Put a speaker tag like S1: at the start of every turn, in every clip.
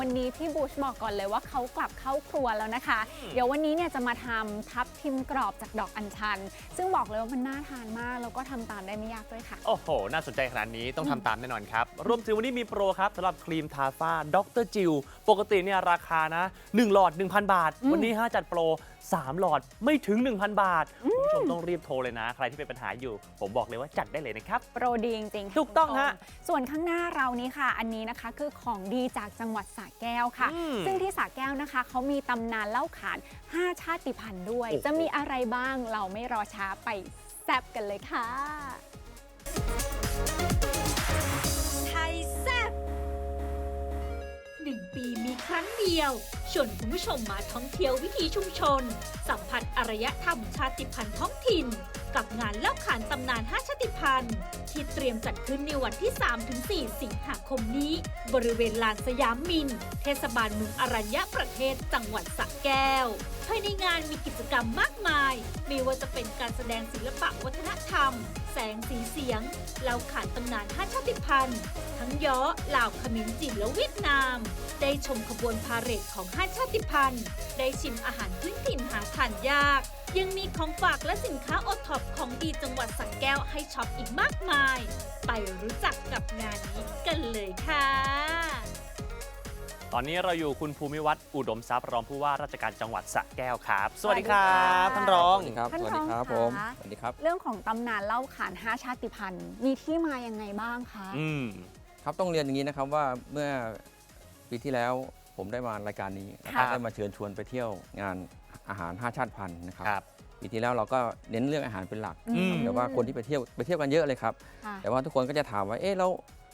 S1: วั
S2: นนี้พี่บูชบอกก่อนเลยว่าเขากลับเข้าครัวแล้วนะคะ เดี๋ยววันนี้เนี่ยจะมาทำทับทิมกรอบจากดอกอัญชัน ซึ่งบอกเลยว่ามันน่าทานมาก แล้วก็ทำตามได้ไม่ยากด้วยค่ะ
S1: โอ้โห น่าสนใจขนาดนี้ต้องทำตามแน่นอนครับ รวมถึงวันนี้มีโปรครับสำหรับครีมทาฝ้าดรจิว ปกติเนี่ยราคานะ 1 หลอด 1,000 บาท
S2: อืม
S1: วันนี้5จัดโปร 3 หลอดไม่ถึง 1,000 บาท คุณผู้ชมต้องรีบโทรเลยนะ ใครที่เป็นปัญหาอยู่ ผมบอกเลยว่าจัดได้เลยนะครับ
S2: โปรดีจริงๆค่ะ
S1: ถูกต้อง
S2: คุณผู้ชม
S1: ฮะ
S2: ส่วนข้างหน้าเรานี้ค่ะ อันนี้นะคะคือของดีจากจังหวัดสระแก้วค่ะ
S1: อืม
S2: ซึ่งที่สระแก้วนะคะเขามีตำนานเล่าขาน 5 ชาติพันธุ์ด้วย
S1: โอ้โห
S2: จะมีอะไรบ้างเราไม่รอช้าไปแซบกันเลยค่ะ
S3: ปีมีครั้งเดียว ชวนคุณผู้ชมมาท่องเที่ยววิถีชุมชน สัมผัสอารยธรรมชาติพันธุ์ท้องถิ่น กับงานเล่าขานตำนาน 5 ชาติพันธุ์ ที่เตรียมจัดขึ้นในวันที่ 3-4 สิงหาคมนี้ บริเวณลานสยามมิน เทศบาลเมืองอรัญญประเทศจังหวัดสระแก้ว ภายในงานมีกิจกรรมมากมาย ไม่ว่าจะเป็นการแสดงศิลปะวัฒนธรรม แสงสีเสียงเล่าขานตำนาน 5 ชาติพันธุ์ ทั้งย้อลาวขมรจีนและเวียดนาม ได้ชมขบวนพาเหรดของ5ชาติพันธุ์ ได้ชิมอาหารพื้นถิ่นหาทานยาก ยังมีของฝากและสินค้าโอท็อปของดีจังหวัดสระแก้วให้ช็อปอีกมากมาย ไปรู้จักกับงานนี้กันเลยค่ะ
S1: ตอนนี้เราอยู่คุณภูมิวัฒน์อุดมทรัพย์รองผู้ว่าราชการจังหวัดสระแก้วครับ สวัสดีครับท่านรอง
S4: สวัสดีครับ
S2: ท่าน
S4: สวัสดีครับ
S2: รอง
S4: ผม
S2: คะ
S4: สวัสดีครับ
S2: เรื่องของตำนานเล่าขาน5ชาติพันธุ์ มีที่มายังไงบ้างคะ
S1: อืม
S4: ครับต้องเรียนอย่างนี้นะครับว่าเมื่อ ปีที่แล้วผมได้มารายการนี้นะค
S1: ครั
S4: รับบได้มาเชิญชวนไปเที่ยวงานอาหาร 5 ชาติพันธุ์นะครับ
S1: ครับ
S4: ปีที่แล้วเราก็เน้นเรื่องอาหารเป็นหลัก
S1: อืม
S4: แต่ว่าคนที่ไปเที่ยวไปเที่ยวกันเยอะเลยครับ
S2: ค่ะ
S4: แต่ว่าทุกคนก็จะถามว่าเอ๊ะแล้ว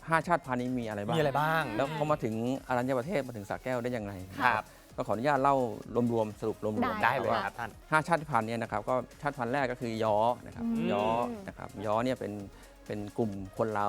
S4: ห้าชาติพันธุ์นี้มีอะไรบ้าง
S1: มีอะไรบ้าง
S4: แล้วเขามาถึงอรัญญประเทศมาถึงสระแก้วได้ยังไง
S1: ครับ
S4: ก็ขออนุญาตเล่ารวมๆสรุปรวมๆ
S1: ได้เลย
S4: ว่า
S1: ครับท่าน
S4: ห้าชาติพันธุ์เนี่ยนะครับก็ชาติพันธุ์แรกก็คือย้อนะครับ
S2: อืม
S4: ย้อนะครับย้อเนี่ยเป็นเป็นกลุ่มคนลาว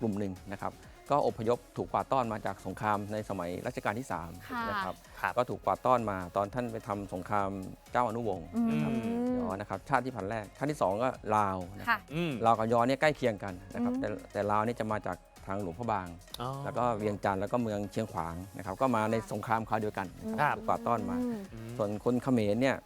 S4: กลุ่มหนึ่งนะครับ ก็อพยพถูกกวาดต้อนมาจากสงครามในสมัยรัชกาลที่
S2: ค่ะ
S4: 3นะครับ
S1: ครับ
S4: ก็ถูกกวาดต้อนมาตอนท่านไปทำสงครามเจ้าอนุวงศ์
S2: อืม
S4: นะครับย้อนะครับชาติที่พันธุ์แรกชาติที่สองก็ลาวนะค
S2: ค่ะ
S4: รับ
S1: อืม
S4: ลาวกับย้อเนี่ยใกล้เคียงกันนะครับ
S2: อืม
S4: แต่แต่ลาวนี่จะมาจากทางหลวงพระบาง
S1: อ๋อ
S4: แล้วก็เวียงจันทร์แล้วก็เมืองเชียงขวางนะครับก็มาในสงครามคราวเดียวกันนะค
S1: ครั
S4: รับบ ถูกกวาดต้อนมา
S2: อืม
S1: อืม
S4: ส่วนคนเขมรเนี่ย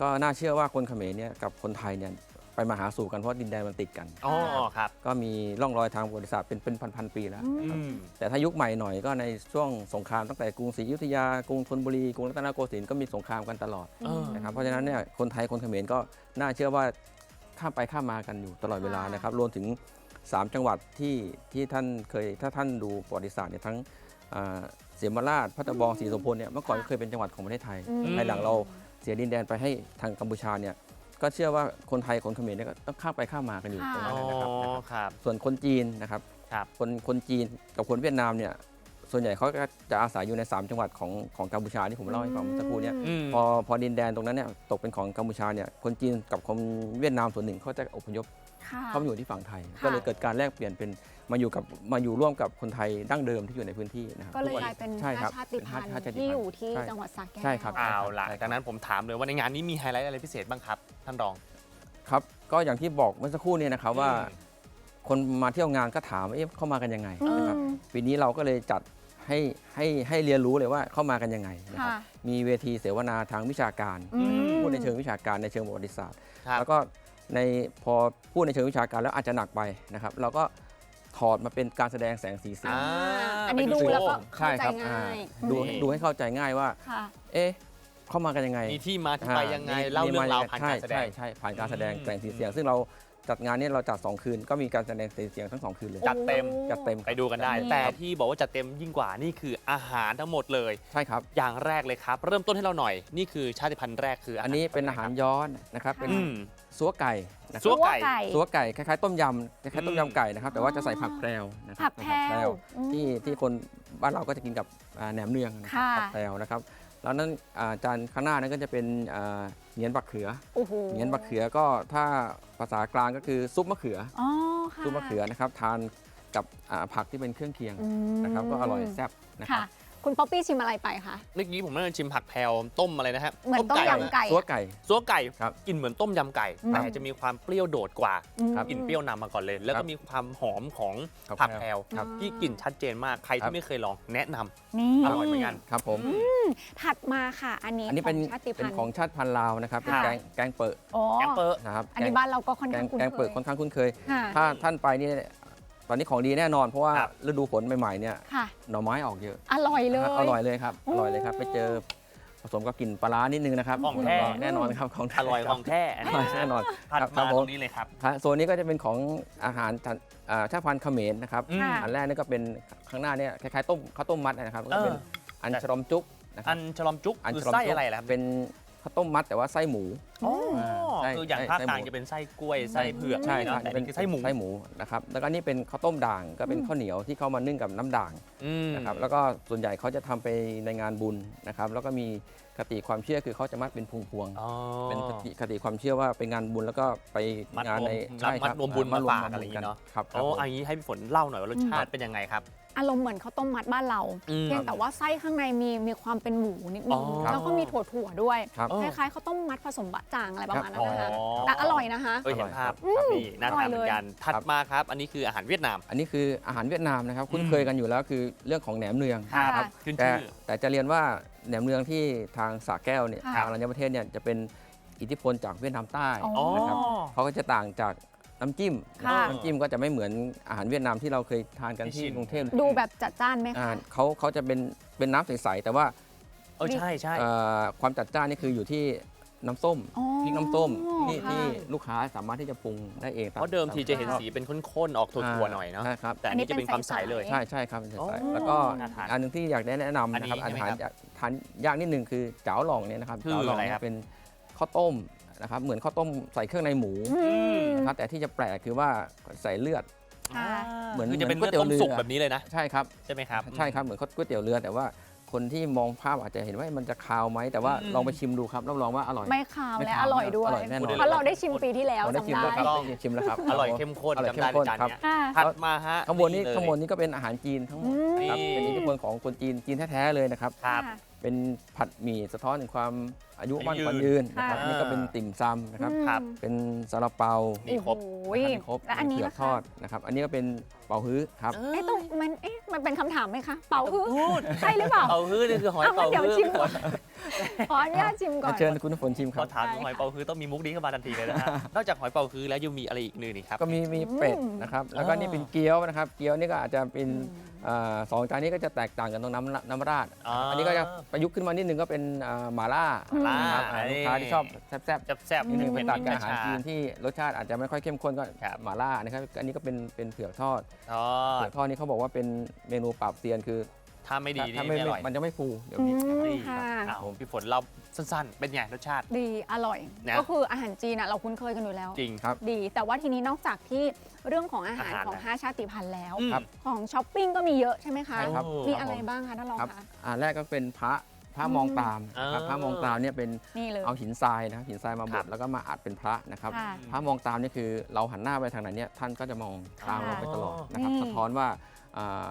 S4: ก็น่าเชื่อว่าคนเขมรเนี่ยกับคนไทยเนี่ย ไปมาหาสู่กันเพราะดินแดนมันติดกัน
S1: อ๋อครับ
S4: ก็มีร่องรอยทางประวัติศาสตร์เป็นเป็นพันๆปีแล้ว
S2: อืม
S1: อืม
S4: แต่ถ้ายุคใหม่หน่อยก็ในช่วงสงครามตั้งแต่กรุงศรีอยุธยากรุงธนบุรีกรุงรัตนโกสินทร์ก็มีสงครามกันตลอด
S1: เออ
S4: นะครับเพราะฉะนั้นเนี่ยคนไทยคนเขมรก็น่าเชื่อว่าข้ามไปข้ามมากันอยู่ตลอดเวลา
S2: ค่ะ
S4: นะครับรวมถึง 3 จังหวัดที่ที่ท่านเคยถ้าท่านดูประวัติศาสตร์เนี่ยทั้งอ่าเสียมราชพัทบองศรีสมพลเนี่ยเมื่อก่อนก็เคยเป็นจังหวัดของประเทศไทย
S2: อืม
S4: ภายหลังเราเสียดินแดนไปให้ทางกัมพูชาเนี่ย ก็เชื่อว่าคนไทยคนเขมรเนี่ยก็ต้องข้ามไปข้ามมากันอยู่ตรง
S1: อ๋
S4: นั้
S1: อน
S4: นะครับ
S1: ครับ
S4: ส่วนคนจีนนะครับ
S1: ครับ
S4: คนคนจีนกับคนเวียดนามเนี่ยส่วนใหญ่เขาก็จะอาศัยอยู่ใน 3 จังหวัดของของกัมพูชาที่ผมเล่าให้ฟังเมื่อสักครู่เนี่ย
S1: อืม
S4: พอพอดินแดนตรงนั้นเนี่ยตกเป็นของกัมพูชาเนี่ยคนจีนกับคนเวียดนามส่วนหนึ่งเขาจะอพยพ
S2: ค่ะ
S4: เข้ามาอยู่ที่ฝั่งไทย
S2: ค่ะ
S4: ก็เลยเกิดการแลกเปลี่ยนเป็น มาอยู่กับมาอยู่ร่วมกับคนไทยดั้งเดิมที่อยู่ในพื้นที่นะครับ
S2: ก็เลย
S4: ทุวัน
S2: กลายเป็น
S4: ใช่ครับ
S2: ห้าชาติพัน
S4: ห้าชาติ
S2: ธุ์ที่อยู่ที่
S4: ใช่
S2: จังหวัดสระแก้ว
S4: ใช่ครับ
S1: เอาล่ะ
S4: ใช่ครับ
S1: ดังนั้นผมถามเลยว่าในงานนี้มีไฮไลท์อะไรพิเศษบ้างครับ ท่านรอง
S4: ครับ ก็อย่างที่บอกเมื่อสักครู่เนี่ยนะครับว่า
S1: อืม
S4: คนมาเที่ยวงานก็ถามว่าเอ๊ะเข้ามากันยังไง
S2: อืม
S4: นะครับปีนี้เราก็เลยจัดให้ให้ให้เรียนรู้เลยว่าเข้ามากันยังไงนะครับ
S2: ค่ะ
S4: มีเวทีเสวนาทางวิชาการ
S2: อืม
S4: พูดในเชิงวิชาการในเชิงประวัติศาสตร์
S1: ครับ
S4: แล้วก็ในพอพูดในเชิงวิชาการแล้วอาจจะหนักไปนะครับ เราก็ ถอดมาเป็นการแสดงแสงสีเสียง
S1: อ่า
S2: อันนี้
S1: ไป
S2: ดูแล้วก็
S4: ใช่
S2: เข้าใจ
S4: ครับ
S2: ง่าย
S4: อ่าดู
S1: นี่
S4: ดูให้เข้าใจง่ายว่า
S2: ค่ะ
S4: เอ๊ะเข้ามากันยังไง
S1: มีที่มาที่ไปยังไง
S4: อ่
S1: เล่าเรื่องราวผ่าน
S4: ใช่
S1: การแสด
S4: ใช่
S1: ง
S4: ใช่ผ่านการแสดง
S1: อืม
S4: แสงสีเสียง ซึ่งเราจัดงานเนี้เราจัด2คืนก็มีการแสดงสีเสียงทั้ง2คืนเลย
S1: จัดเต็ม
S4: จัดเต็ม
S1: ไปดูกันได้
S2: นี่
S1: แต่ที่บอกว่าจัดเต็มยิ่งกว่านี่คืออาหารทั้งหมดเลย
S4: ใช่ครับ
S1: อย่างแรกเลยครับ เริ่มต้นให้เราหน่อยนี่คือชาติพันธุ์แรกคือ
S4: อันนี้เป็นอาหารย้อนนะครับเป็น
S1: อืม
S4: ซัวไก่ นะค
S1: ซั
S4: รับ
S1: วไก่
S4: ซัวไก่คล้ายๆต้มยำคล้ายๆต้ม
S1: อืม
S4: ยำไก่นะครับ แต่ว่าจะใส่ผักแพรวนะค
S2: ผั
S4: รั
S2: กแพรวอืม
S4: ที่ที่คนบ้านเราก็จะกินกับอ่าแหนมเนืองนะครับ
S2: ค่ะ
S4: ผักแพรวนะครับแล้วนั้นอ่าจานข้างหน้านั้นก็จะเป็นอ่าเหงียนบักเขือ
S2: โอ้โห
S4: เหงียนบักเขือก็ถ้าภาษากลางก็คือซุปมะเขือ
S2: อ๋อค่ะ
S4: ซุปมะเขือนะครับทานกับอ่าผักที่เป็นเครื่องเคียง
S2: อืม
S4: นะครับก็อร่อยแซ่บนะครับ
S2: ค่ะ คุณป๊อปปี้ชิมอะไรไปคะ
S1: เมื่อกี้ผมน่าจะชิมผักแพรวต้มอะไรนะฮะ
S2: เหมือนต้ม
S1: ไก่
S2: ยำไก่
S4: ซัวไก่
S1: ซัวไก่
S4: ครับ
S1: กลินเหมือนต้มยำไก่
S2: อืม
S1: แต่จะมีความเปรี้ยวโดดกว่า
S2: อืม
S4: ครับ
S1: กลิ่นเปรี้ยวนำมาก่อนเลย แล้ว
S4: ครั
S1: ก็
S4: บ
S1: มีความหอมของ
S4: ครับ
S1: ผักแพรว
S4: ครับ
S1: ที่กลิ่นชัดเจนมากใคร
S4: ครั
S1: ที่
S4: บ
S1: ไม่เคยลองแนะนำ
S2: นี่
S1: อร่อยเหมือนกัน
S4: ครับผม
S2: ถัดมาค่ะ อันนี้
S4: อันนี้เป็น
S2: ของชาติ
S4: เป็
S2: พั
S4: น
S2: นธุ์
S4: ของชาติพันธุ์ลาวนะครับเป็น
S2: ค่ะ
S4: แกงแกงเปิด
S2: อ๋อ
S1: แกงเปอะ
S4: นะครับ
S2: อันนี้บ้านเราก็ค่อน
S4: แก
S2: ข้างงคุ้น
S4: แกง
S2: เค
S4: เปิด
S2: ย
S4: ค่อนข้างคุ้นเคย
S2: ค่ะ
S4: ถ้าท่านไปนี่ ตอนนี้ของดีแน่นอนเพราะว่า
S1: ครับ
S4: ฤดูฝนใหม่ๆเนี่ย
S2: ค่ะ
S4: หน่อไม้ออกเยอะ
S2: อร่อยเลย
S4: อร่อยเลยครับ
S2: โอ้
S4: อร่อยเลยครับไปเจอผสมกับกลิ่นปลาร้านิดนึงนะครับ
S1: ของแท้
S4: แน่นอนครับของแท้
S1: อร่อยของแท้
S4: อร่อยแน่นอน
S1: ผัด
S4: ครับค
S1: มา
S4: รับ
S1: ต
S4: ผ
S1: ร
S4: ม
S1: งนี้เลยครับ
S4: ครับโซนนี้ก็จะเป็นของอาหารทานอ่าชาติพันธุ์เขมรนะครับ
S1: อืม
S2: ค่ะ
S4: อันแรกนี่ก็เป็นข้างหน้าเนี่ยคล้ายๆต้มข้าวต้มมัดนะครับก็เป็น
S1: เออ
S4: อันชะลอมจุกนะค
S1: อั
S4: รับ
S1: นฉลอมจุก
S4: อัน
S1: คือ
S4: ฉลอม
S1: ไส้
S4: จุก
S1: อะไรล่ะครับ
S4: เป็นข้าวต้มมัดแต่ว่าไส้หมู
S1: อ๋อ
S4: ไส้
S1: คืออย่าง
S4: ไส้
S1: ภาค
S4: ไส้
S1: กลาง
S4: หมู
S1: จะเป็นไส้กล้วยไส้เผือก
S4: ใช่
S1: เน
S4: ครั
S1: อะ
S4: บ
S1: แต่
S4: เป็น
S1: นี่คือไส้หมู
S4: ไส้หมูนะครับแล้วก็นี่เป็นข้าวต้มด่างก็เป็นข้าวเหนียวที่เข้ามานึ่งกับน้ำด่าง
S1: อืม
S4: นะครับแล้วก็ส่วนใหญ่เขาจะทำไปในงานบุญนะครับแล้วก็มีคติความเชื่อคือเขาจะมัดเป็นพวงพวงๆ
S1: อ๋อ
S4: เป็นคติคติความเชื่อว่าไปงานบุญแล้วก็ไป
S1: มัด
S4: งานใน
S1: รวม
S4: ใช่ค
S1: มั
S4: รั
S1: ด
S4: บ
S1: รวมบุญ
S4: มัด
S1: มาฝากอะไรอย่างงี้เนอะ
S4: ครับครับ
S1: โอ้
S4: ผม
S1: อันนี้ให้พี่ฝนเล่าหน่อยว่ารสชาติเป็นยังไงครับ
S2: อารมณ์เหมือนข้าวต้มมัดบ้านเรา
S1: อืม
S2: เพียงแต่ว่าไส้ข้างในมีมีความเป็นหมูนิดนึ
S1: อ๋
S2: ง
S1: อ
S2: แล้วก็มีถั่วถั่วๆด้วย
S4: ครับ
S1: เออ
S2: คล้ายๆข้าวต้มมัดผสมบะจ่างอะไรประมาณนั้นนะคะ
S1: อ๋อ
S2: แต่อร่อยนะคะ
S1: เออเห็นภาพ
S4: อร่อยครับ
S1: นี่น่าทานเหมือนกันถัดมาครับ อันนี้คืออาหารเวียดนาม
S4: อันนี้คืออาหารเวียดนามนะครับ คุ้น
S1: อืม
S4: เคยกันอยู่แล้วคือเรื่องของแหนมเนือง
S2: ค่ะ
S1: ครับ ขึ้น
S4: แต่
S1: ชื่อ
S4: แต่จะเรียนว่า แหนมเนืองที่ทางสระแก้วเนี่ย
S2: ค่ะ
S4: ทางอรัญญประเทศเนี่ยจะเป็นอิทธิพลจากเวียดนามใต้
S2: อ๋อ
S1: อ๋อ
S4: นะครับเขาก็จะต่างจากน้ำจิ้ม
S2: ค่ะ
S4: น้ำจิ้มก็จะไม่เหมือนอาหารเวียดนามที่เราเคยทานกัน
S1: ไม่ชิ
S4: ที่
S1: น
S4: กรุงเทพ
S2: ดูแบบจัดจ้านไหม
S4: อ่า
S2: คะ
S4: เขาเขาจะเป็นเป็นน้ำใสๆแต่ว่า
S1: เออใช่ใช่
S4: เอ่อความจัดจ้านนี่คืออยู่ที่ น้ำส้ม
S2: อ๋อ
S4: พริกน้ำส้มที่
S2: ค่ะ
S4: ที่ลูกค้าสามารถที่จะปรุงได้เองต
S1: เพราะเดิมทีจะเห็น
S4: ตาม
S1: สีเป็นข้นๆ ออกถั่วๆหน่อยเนาะ
S4: ใช่ครับ
S1: แต่อันนี้จะเป็นความใสเลย
S4: ใช่ใช่ครับเป็น
S1: อ๋อ
S4: สายๆแล้วก็
S1: น่าทาน
S4: อันหนึงที่อยากแนะนำนะครับ
S1: อั
S4: อาน
S1: นี้
S4: หาร
S1: ใช่ไหมครับ
S4: ทานยากนิดนึงคือเจ๋าหล่องเนี่ยนะครับ
S1: คือ
S4: เจ๋าหล่อง
S1: อะไร
S4: เนี่
S1: ครับ
S4: ยเป็นข้าวต้มนะครับเหมือนข้าวต้มใส่เครื่องในหมู
S2: อืม
S4: นะครับแต่ที่จะแปลกคือว่าใส่เลือด
S2: ค่ะ
S4: เหมือน
S1: คือจะเป็น
S4: เหมื
S1: เลื
S4: อ
S1: อนด
S4: ก๋วยเตี๋ยว
S1: ต้มสุก
S4: เรือ
S1: แบบนี้เลยนะ
S4: ใช่ครับ
S1: ใช่ไหมครับ
S4: ใช่ครับเหมือนก๋วยเตี๋ยวเรือแต่ว่า คนที่มองภาพอาจจะเห็นว่ามันจะคาวไหมแต่ว่า
S1: อืม
S4: ลองไปชิมดูครับรับรองว่าอร่อย
S2: ไม่ขาว
S4: ไม่
S2: และ
S4: ขาว
S2: อร่อยด้วย
S4: อร่อยแน่นอน
S2: เพราะเราได้ชิมปีที่แล้ว
S4: เราได้ชิม
S2: จำ
S4: แล้ว
S2: ได้
S4: ครับ
S1: ต้อง
S4: ได้ชิมแล้วครับ
S1: อร่อยเข้มข้น
S4: อร่อย
S1: จำได้
S4: เข้มข้น
S1: จาน
S4: ครับ
S1: เนี้ย
S2: ค่ะ
S1: ถัดมาฮะ
S4: ข้างบนนี้
S1: เลย
S4: ข้างบนนี้ก็เป็นอาหารจีนทั้งหมด
S2: อืม
S4: ครับ
S1: นี่
S4: เป็นอิทธิพลของคนจีนจีนแท้ๆเลยนะครับ
S1: ครับ
S2: ค่ะ
S4: เป็นผัดหมี่สะท้อนถึงความอายุมั่น
S1: อายุ
S4: ขวัญยืนนะครับ
S1: ค่ะ
S4: นี่ก็เป็นติ่มซำนะครับ
S2: อืม
S1: ครับ
S4: เป็นซาลาเปา
S1: นี่ครบ
S2: โอ้โห
S4: นะครับมีครบ
S2: และอันนี้
S4: มีเผื
S2: นะ
S4: อก
S2: คะ
S4: ทอดนะครับ อันนี้ก็เป็นเป่าฮื้อครับ
S2: เอ๊ะต้องมันเอ๊ะมันเป็นคำถามไหมคะ เป่าฮื้อ
S1: พูด
S2: ใช่หรือเปล่า
S1: เป่าฮื้อนี่คือหอย
S2: เอางั้
S1: เป่าน
S2: เดี๋ยว
S1: ฮื้อ
S2: ชิมก่อน ขออนุญาตชิมก่อน
S4: เชิญคุณน้ำฝนชิมค
S1: พ
S4: รั
S1: อบ ถามถึงหอยเป่าฮื้อต้องมีมุกนี้เข้ามาทันทีเลยนะฮะ นอกจากหอยเป่าฮื้อแล้วยังมีอะไรอีกหนึ่งนี่ครับ
S4: ก็มีมีเป็ด
S2: อืม
S4: นะครับ แล้วก็นี่เป็นเกี๊ยวนะครับ เกี๊ยวนี่ก็อาจจะเป็นอ่าสองจานนี้ก็จะแตกต่างกันตรงน้ำน้ำราด
S1: อ๋ออั
S4: อันนี้ก็จะประยุกต์ขึ้นมานิดนึงก็เป็นอ่าหม่าล่า
S1: หม่าล่า
S4: นะครับอ่า
S1: นี่
S4: ลูกค้าที่ชอบแซ่บ
S1: แซ่บ
S4: ๆ
S1: ๆ
S4: นิดนึงไป
S1: เป็น
S4: ตัด
S1: มี
S4: กับอาหาร
S1: ชา
S4: จีนที่รสชาติอาจจะไม่ค่อยเข้มข้นก็
S1: ครับ
S4: หม่าล่านะครับ อันนี้ก็เป็นเป็นเผือกทอด
S1: ทอ
S4: เผื
S1: ด
S4: อกทอดนี่เขาบอกว่าเป็นเมนูปราบเซียนคือ
S1: ถ้าไม่ดีนี่
S4: ถ้า
S1: ไม่
S4: ไม่
S1: อร่อย
S4: มันจะไม่ฟูเดี๋ยว
S2: อื
S4: ผิด
S2: ม
S1: นี่
S2: ค่ะ
S1: อ้าวพี่ฝนเราสั้นๆ เป็นไงรสชาติ
S2: ดีอร่อย
S1: นะ
S2: ก็คืออาหารจีนอะเราคุ้นเคยกันอยู่แล้ว
S1: จริง
S4: ครับ
S2: ดี แต่ว่าทีนี้นอกจากที่เรื่องของอาหาร
S1: อาหาร
S2: ของ
S1: นะ
S2: ห้าชาติพันธุ์แล้ว
S1: อืม
S4: ครับ
S2: ของช้อปปิ้งก็มีเยอะใช่ไหมคะ
S4: ใช่ครับ
S2: มีอะไรบ้างคะท่านรอง
S4: ครับ
S2: คะ
S4: อ่าแรกก็เป็นพระพระมองตามนะครับ
S1: อ่า
S4: พระมองตามเนี่ยเป็น
S2: นี่เลย
S4: เอาหินทรายนะครับหินทรายมาบ
S1: ครั
S4: ด
S1: บ
S4: แล้วก็มาอัดเป็นพระนะครับ
S2: ค่ะ
S4: พระมองตามนี่คือเราหันหน้าไปทางไหนเนี่ยท่านก็จะมองตามเราไปตลอดนะครับ
S2: นี่
S4: สะท้อนว่าอ่าอ่า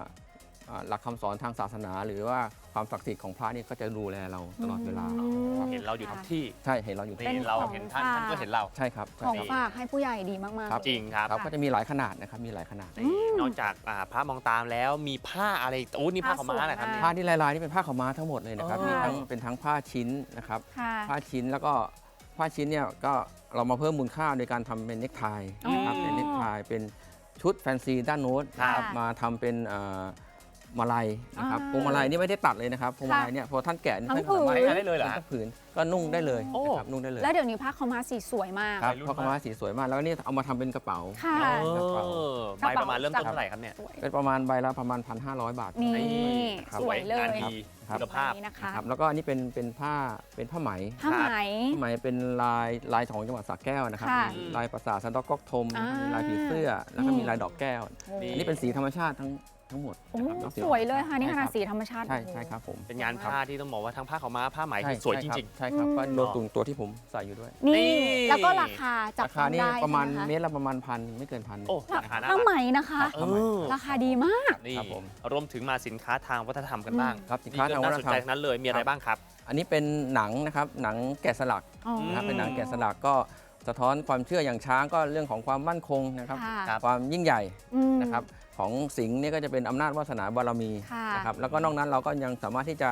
S4: หลักคำสอนทางศาสนา หรือว่าความศักดิ์สิทธิ์ของพระนี่ก็จะดูแลเราตลอดเวลา
S2: อืม
S1: เห็นเราอยู่ทุกที่
S4: ใช่เห็นเราอยู่
S2: เป็น
S1: นี่เรา
S2: ของ
S1: เห็นท่าน
S2: ฝาก
S1: ท่านก็เห็นเรา
S4: ใช่ครับ
S2: ของ
S4: ใช่
S2: ฝากให้ผู้ใหญ่ดีมากๆ
S4: ครับ
S1: จริงครับ
S4: ครับก็จะมีหลายขนาดนะครับมีหลายขนาด
S1: นี่นอกจากอ่าพระมองตามแล้วมีผ้าอะไรอีกโอ้นี่ผ้าขาวม้าแหละครับ
S2: ผ้าสวยมาก
S4: ผ้าที่ลายๆนี่เป็นผ้าขาวม้าทั้งหมดเลยนะครับ
S1: อ๋อ
S4: มีทั้งเป็นทั้งผ้าชิ้นนะครับ
S2: ค่ะ
S4: ผ้าชิ้นแล้วก็ผ้าชิ้นเนี่ยก็เรามาเพิ่มมูลค่าโดยการทำเป็นเนคไทนะครับ
S2: อ๋อ
S4: เป็นเนคไทเป็นชุดแฟนซีด้านโน้ตนะครับ
S2: ค่ะ
S4: มาทำเป็นเอ่อ มาลัยนะครับ
S2: อ่า
S4: พวงมาลัยนี่ไม่ได้ตัดเลยนะครับพวงมาลัยเนี่ยพอท่านแกะนี่
S2: ทั้ง
S4: ท่านก็สามารถ
S2: ผืน
S1: ใช้ได้เลยเหรอฮะ
S4: ทั้งผืนก็นุ่งได้เลย
S1: โอ้
S4: นะครับนุ่งได้เลย
S2: แล้วเดี๋ยวนี้ผ้าเขาวมาสีสวยมาก
S4: ครับ
S1: วัยรุ่น
S4: เพราะเขามาสีสวยมากแล้วก็นี่เอามาทำเป็นกระเป๋า
S2: ค่ะ
S1: เอ
S4: กระเป๋า
S1: อใบประมาณเริ่มต้นเท่าไหร่ครับเนี่ย
S2: สวย
S4: เป็นประมาณใบละประมาณ 1,500 บาท
S2: นี่
S4: ครับ
S2: สวยเลย
S1: งานดี
S4: ครับ
S1: คุณภาพ
S2: อันนี้นะคะ
S4: ครับแล้วก็อันนี้เป็นเป็นผ้าเป็นผ้าไหม
S2: ผ้าไหม
S4: ผ้าไหมเป็นลายลายของจังหวัดสระแก้วนะครับ
S2: ค่ะ
S4: มีลายปราสาทซันตอกก๊อกทม
S2: อ่ามี
S4: มีลายผีเสื้อแล้วก็มีลายดอกแก้ว
S2: โอ้
S1: นี่
S4: อันนี้เป็นสีธรรมชาติทั้ง ทั้งหมด
S2: โอ้
S4: นะครับน้อง
S2: สวยเลยค่ะนี่ขนาด
S4: ใช่
S2: สีธรรมชาติ
S4: ใช่
S2: โอ้โห
S4: ใช่ครับผม
S1: เป็นงานผ้าที่ต้องบอกว่าทั้งผ้าขาวม้าผ้าไหม
S4: ใช่
S1: ที่สวยจ
S4: ใช่คบ
S1: ริง
S4: ใช่ครับ
S2: อืม
S4: ก็รวมถึงตัวที่ผมใส่อยู่ด้วย
S2: นี่
S1: นี่
S2: แล้วก็ราคาจับ
S4: ราคานี่
S2: ต้องได้
S4: ประมาณ
S2: ใช่ไห
S4: เมตรละประมาณพันไม่เกินพัน
S1: ๆโอ้ราคาน่า
S2: ผ้า
S1: รัก
S2: ไหมนะคะ
S1: เออ
S2: ราคาดีมาก
S1: นี่
S4: ครับผม
S1: รวมถึงมาสินค้าทางวัฒนธรรมกันบ้าง
S4: ครับสินค้าทางวัฒนธรรม
S1: น่าสนใจทั้งนั้นเลยมีอะไรบ้างครับ
S4: อันนี้เป็นหนังนะครับหนังแกะสลัก
S2: อ๋อ
S4: นะครับเป็นหนังแกะสลักก็สะท้อนความเชื่ออย่างช้างก็เรื่องของความมั่นคงนะครับ
S2: ค่ะ
S1: ครับ
S4: ความยิ่งใหญ่
S2: อืม
S4: นะครับ ของสิงห์เนี่ยก็จะเป็นอำนาจวาสนาบารมี
S2: ค่ะ
S4: นะครับแล้วก็นอกนั้นเราก็ยังสามารถที่จะ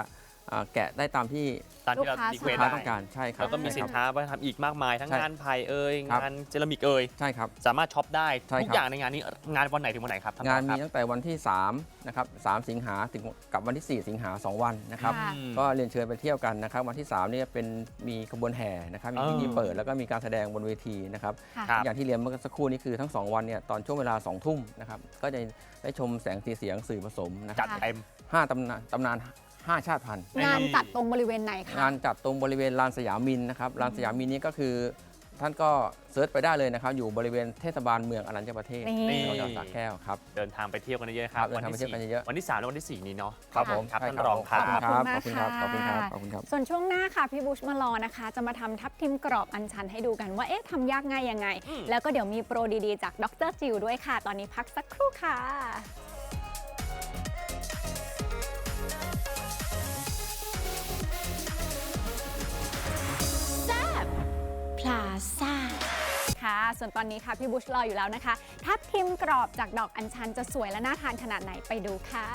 S4: อ่าแกะได้ตามที่
S1: ตามที่เรา
S2: ลูกค้า
S1: ดี
S4: ลู
S1: เคว
S4: ก
S1: ส
S4: ค้า
S1: ได้
S4: ต้องการใช่ครับ
S1: แล้วก็มี
S4: ใช่
S1: สิน
S4: ครับ
S1: ค้าวัฒนธรรมอีกมากมายทั้ง
S4: ใช่
S1: งานไผ่เอ่ย
S4: ครับ
S1: งานเจลามิกเอ่ย
S4: ใช่ครับ
S1: สามารถช็อปได้
S4: ใช่ครับ
S1: ทุกอย่างในงานนี้งานวันไหนถึงวันไหนครับท่
S4: งาน
S1: ผอ
S4: มี
S1: ครับ
S4: ตั้งแต่วันที่3นะครับ3สิงหาถึงกับวันที่ 4 สิงหา2วันนะครับ
S2: ค่ะ
S1: อืม
S4: ก็เรียนเชิญไปเที่ยวกันนะครับ วันที่3เนี่ยเป็นมีขบวนแห่นะครับมีพิธี
S1: เออ
S4: เปิดแล้วก็มีการแสดงบนเวทีนะครับ
S2: ค่ะ
S1: ครับ
S4: อย่างที่เรียนเมื่อสักครู่นี้คือทั้ง 2 วันเนี่ยตอนช่วงเวลา 2 ทุ่มนะครับก็จะได้ชมแสงสีเสียงสื่อผสมนะค
S1: จั
S4: รับ
S1: ดเต็ม
S4: ห้าตำนานตำนาน ห้าชาติพันธุ์
S2: งานจัดตรงบริเวณไหนคะ
S4: งานจัดตรงบริเวณลานสยามมินนะครับลานสยามมินนี้ก็คือท่านก็เซิร์ชไปได้เลยนะครับ อยู่บริเวณเทศบาลเมืองอรัญญประเทศ
S2: นี่
S4: จังหวัดสระแก้วครับ
S1: เดินทางไปเที่ยวกันเยอะๆค
S4: ครั
S1: รับบ
S4: เดินทางไปเที่ยวกันเยอะๆ
S1: วันที่สามและวันที่สี่นี้เนาะ
S2: ครับผม
S1: ครับ
S4: ใช่
S1: ท่านรองครับ
S4: ขอบคุณครับ
S2: ข
S4: ข
S2: อ
S4: อ
S2: บบคุ
S4: คุณณ
S2: มาก
S4: ครับขอบคุณครับ
S2: ค่ะ
S4: ขอบคุณครับ
S2: ส่วนช่วงหน้าค่ะ พี่บุชมารอนะคะ จะมาทำทับทิมกรอบอัญชันให้ดูกันว่าเอ๊ะทำยากง่ายยังไง
S1: อืม
S2: แล้วก็เดี๋ยวมีโปรดีๆ จากดรจิวด้วยค่ะ ตอนนี้พักสักครู่ค่ะา
S3: ซ่า
S2: ค่ะ ส่วนตอนนี้ค่ะพี่บุชรออยู่แล้วนะคะ ทับทิมกรอบจากดอกอัญชันจะสวยและน่าทานขนาดไหนไปดูค่ะ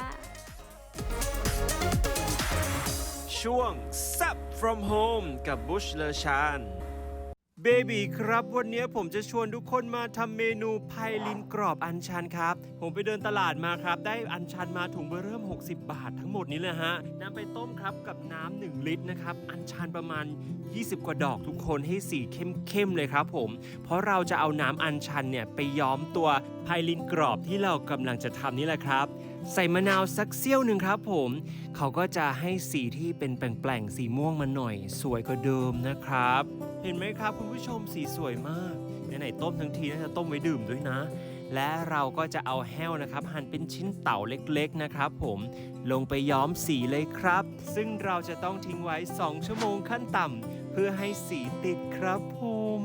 S5: ช่วง s u p from home กับบุชเลชานเบบีครับวันนี้ผมจะชวนทุกคนมาทำเมนูไพลินกรอบอัญชันครับ ผมไปเดินตลาดมาครับ ได้อัญชันมาถุงเบอร์เริ่ม 60 บาททั้งหมดนี้เลยฮะนำไปต้มครับกับน้ำ1ลิตรนะครับ อัญชันประมาณ 20 กว่าดอกทุกคนให้สีเข้มๆเลยครับผม เพราะเราจะเอาน้ำอัญชันเนี่ยไปย้อมตัวไพลินกรอบที่เรากำลังจะทำนี่แหละครับ ใส่มะนาวสักเสี้ยวหนึ่งครับผม เขาก็จะให้สีที่เป็นแปลงๆสีม่วงมาหน่อย สวยกว่าเดิมนะครับ เห็นไหมครับคุณผู้ชมสีสวยมากไหนๆต้มทั้งทีน่าจะต้มไว้ดื่มด้วยนะ และเราก็จะเอาแห้วนะครับ หั่นเป็นชิ้นเต่าเล็กๆนะครับผมลงไปย้อมสีเลยครับ ซึ่งเราจะต้องทิ้งไว้ 2 ชั่วโมงขั้นต่ำเพื่อให้สีติดครับผม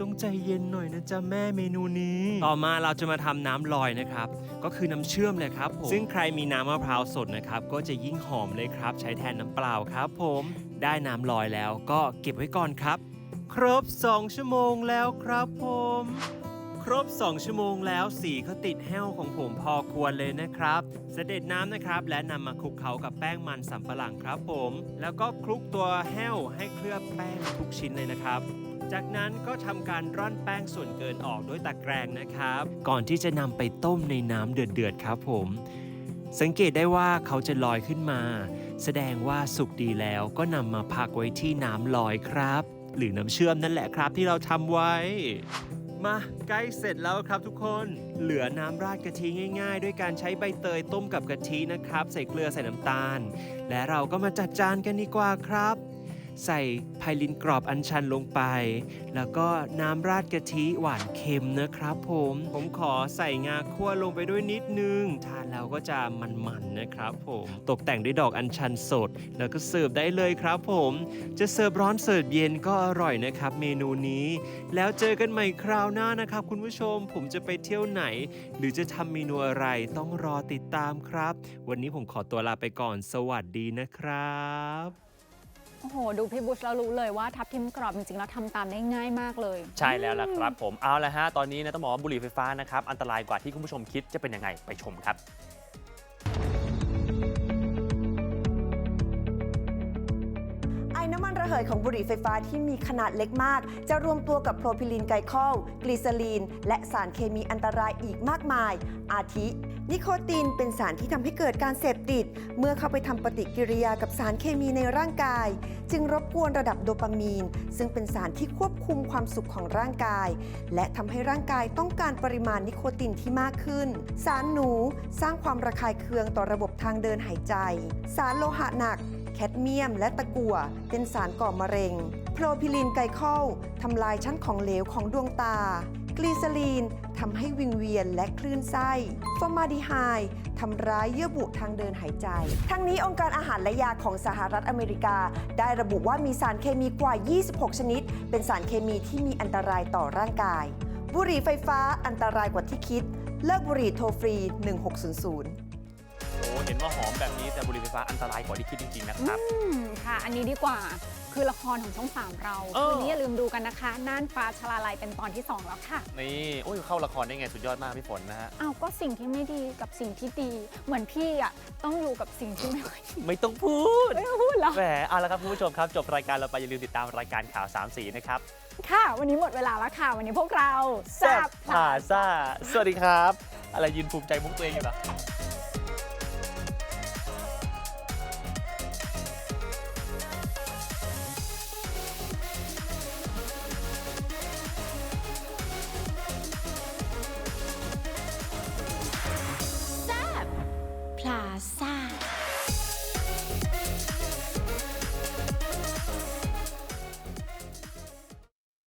S5: ต้องใจเย็นหน่อยนะจ๊ะแม่เมนูนี้ ต่อมาเราจะมาทำน้ำลอยนะครับ ก็คือน้ำเชื่อมเลยครับผม ซึ่งใครมีน้ำมะพร้าวสดนะครับ ก็จะยิ่งหอมเลยครับ ใช้แทนน้ำเปล่าครับผม ได้น้ำลอยแล้วก็เก็บไว้ก่อนครับ ครบ 2 ชั่วโมงแล้วครับผม ครบ 2 ชั่วโมงแล้วสีก็ติดแห้วของผมพอควรเลยนะครับ เสด็จน้ำนะครับ และนำมาคลุกเคล้ากับแป้งมันสำปะหลังครับผม แล้วก็คลุกตัวแห้วให้เคลือบแป้งทุกชิ้นเลยนะครับ จากนั้นก็ทำการร่อนแป้งส่วนเกินออกด้วยตะแกรงนะครับ ก่อนที่จะนำไปต้มในน้ำเดือดๆครับผม สังเกตได้ว่าเขาจะลอยขึ้นมา แสดงว่าสุกดีแล้วก็นำมาพักไว้ที่น้ำลอยครับ หรือน้ำเชื่อมนั่นแหละครับที่เราทำไว้ มาใกล้เสร็จแล้วครับทุกคน เหลือน้ำราดกะทิง่ายๆ ด้วยการใช้ใบเตยต้มกับกะทินะครับ ใส่เกลือใส่น้ำตาล และเราก็มาจัดจานกันดีกว่าครับ ใส่ไพลินกรอบอัญชันลงไป แล้วก็น้ำราดกะทิหวานเค็มนะครับผม ผมขอใส่งาคั่วลงไปด้วยนิดนึง ทานแล้วก็จะมันๆนะครับผม ตกแต่งด้วยดอกอัญชันสด แล้วก็เสิร์ฟได้เลยครับผม จะเสิร์ฟร้อนเสิร์ฟเย็นก็อร่อยนะครับ เมนูนี้ แล้วเจอกันใหม่คราวหน้านะครับ คุณผู้ชมผมจะไปเที่ยวไหน หรือจะทำเมนูอะไรต้องรอติดตามครับ วันนี้ผมขอตัวลาไปก่อนสวัสดีนะครับ
S2: โอ้โห ดูพี่บุชแล้วรู้เลยว่าทับทิมกรอบจริงๆแล้วทำตามได้ง่ายมากเลย
S1: ใช่แล้วล่ะครับผมเอาละฮะตอนนี้นะต้องบอกว่าบุหรี่ไฟฟ้านะครับอันตรายกว่าที่คุณผู้ชมคิดจะเป็นยังไงไปชมครับ
S6: ยของบุหรี่ไฟฟ้าที่มีขนาดเล็กมาก จะรวมตัวกับโพรพิลีนไกลคอลกลีเซอรีน และสารเคมีอันตรายอีกมากมาย อาทิ นิโคตินเป็นสารที่ทำให้เกิดการเสพติด เมื่อเข้าไปทำปฏิกิริยากับสารเคมีในร่างกาย จึงรบกวนระดับโดปามีน ซึ่งเป็นสารที่ควบคุมความสุขของร่างกาย และทำให้ร่างกายต้องการปริมาณนิโคตินที่มากขึ้น สารหนูสร้างความระคายเคืองต่อระบบทางเดินหายใจ สารโลหะหนัก แคดเมียม และตะกั่วเป็นสารก่อมะเร็ง โพรพิลีนไกลคอลทำลายชั้นของเหลวของดวงตากลีเซอรีนทำให้วิงเวียนและคลื่นไส้ ฟอร์มาดีไฮด์ทำร้ายเยื่อบุทางเดินหายใจ ทั้งนี้องค์การอาหารและยาของสหรัฐอเมริกา ได้ระบุว่ามีสารเคมีกว่า 26 ชนิด เป็นสารเคมีที่มีอันตรายต่อร่างกาย บุหรี่ไฟฟ้าอันตรายกว่าที่คิด เลิกบุหรี่โทรฟรี 1600
S1: เห็นว่าหอมแบบนี้แต่บุหรี่ไฟฟ้าอันตรายกว่าที่คิดจริงๆนะครับ
S2: อืมค่ะ อันนี้ดีกว่าคือละครของช่องสามเรา
S1: เออ
S2: คืนนี้อย่าลืมดูกันนะคะน่านฟ้าชลาลัยเป็นตอนที่ 2 แล้วค่ะ
S1: นี่โอ้ยเข้าละครได้ไงสุดยอดมากพี่ฝนนะฮะ
S2: เอาก็สิ่งที่ไม่ดีกับสิ่งที่ดี เหมือนพี่อะต้องอยู่กับสิ่งที่ไม่ค่อยดี
S1: ไม่ต้องพูด
S2: ไม่ต้องพูดแล้ว
S1: แหมเอาละครับคุณผู้ชมครับ จบรายการเราไปอย่าลืมติดตามรายการข่าวสามสีนะครับ
S2: ค่ะ วันนี้หมดเวลาแล้วค่ะ วันนี้พวกเรา
S1: แซ่บผ่าซ่า สวัสดีครับ อะไรยืนภูมิใจมุกตัวเองอยู่เหรอ